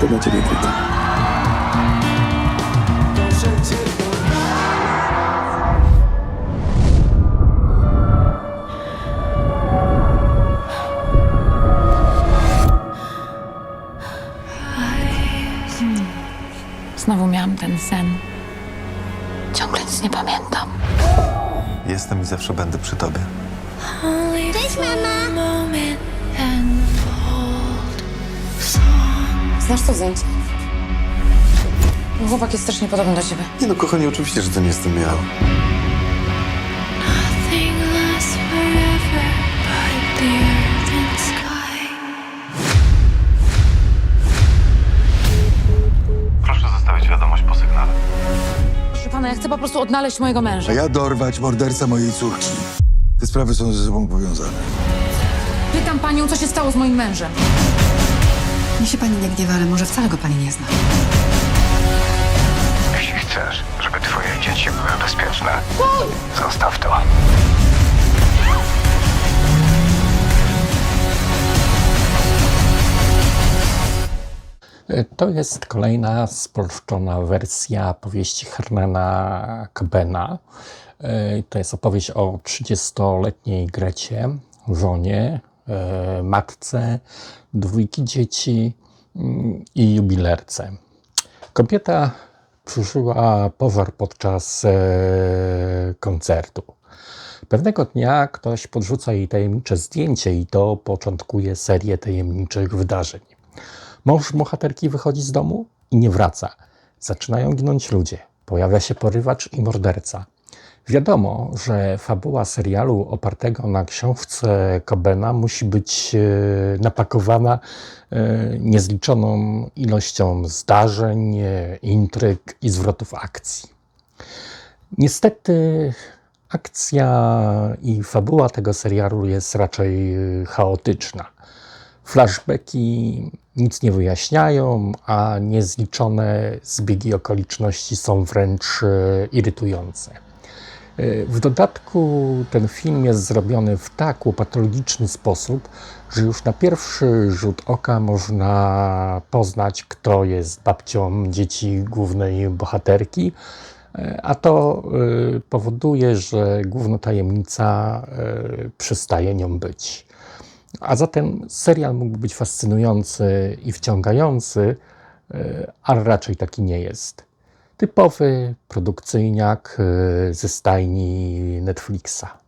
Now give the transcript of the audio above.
To dla ciebie. Znowu miałam ten sen. Ciągle nic nie pamiętam. Jestem i zawsze będę przy tobie. Cześć, mama! Znasz to zdjęcie? Chłopak jest strasznie podobny do ciebie. Nie no, kochanie, oczywiście, że to nie jestem ja. Nothing lasts forever but the earth and sky. Proszę zostawić wiadomość po sygnale. Proszę pana, ja chcę po prostu odnaleźć mojego męża. A ja dorwać mordercę mojej córki. Te sprawy są ze sobą powiązane. Pytam panią, co się stało z moim mężem. Nie się pani nie gniewa, ale może wcale go pani nie zna. Jeśli chcesz, żeby twoje dzieci były bezpieczne, zostaw to. To jest kolejna spolszczona wersja powieści Hernana Kobena. E, To jest opowieść o 30-letniej Grecie, żonie, matce, dwójki dzieci mm, i jubilerce. Kobieta przeżyła pożar podczas e, koncertu. Pewnego dnia ktoś podrzuca jej tajemnicze zdjęcie i to początkuje serię tajemniczych wydarzeń. Mąż bohaterki wychodzi z domu i nie wraca. Zaczynają ginąć ludzie. Pojawia się porywacz i morderca. Wiadomo, że fabuła serialu opartego na książce Cobena musi być e, napakowana e, niezliczoną ilością zdarzeń, e, intryg i zwrotów akcji. Niestety akcja i fabuła tego serialu jest raczej chaotyczna. Flashbacki nic nie wyjaśniają, a niezliczone zbiegi okoliczności są wręcz irytujące. E, W dodatku ten film jest zrobiony w tak łopatologiczny sposób, że już na pierwszy rzut oka można poznać, kto jest babcią dzieci głównej bohaterki, e, a to e, powoduje, że główna tajemnica przestaje nią być. A zatem serial mógł być fascynujący i wciągający, ale raczej taki nie jest. Typowy produkcyjniak e, ze stajni Netflixa.